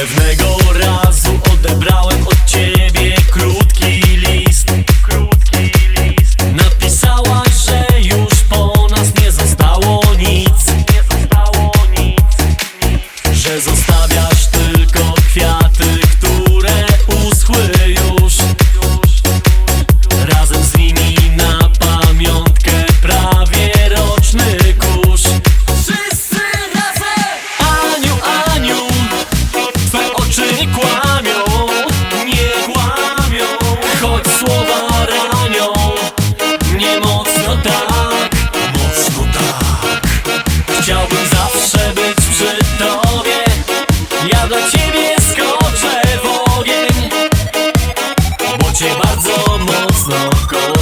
Pewnego razu odebrałem go.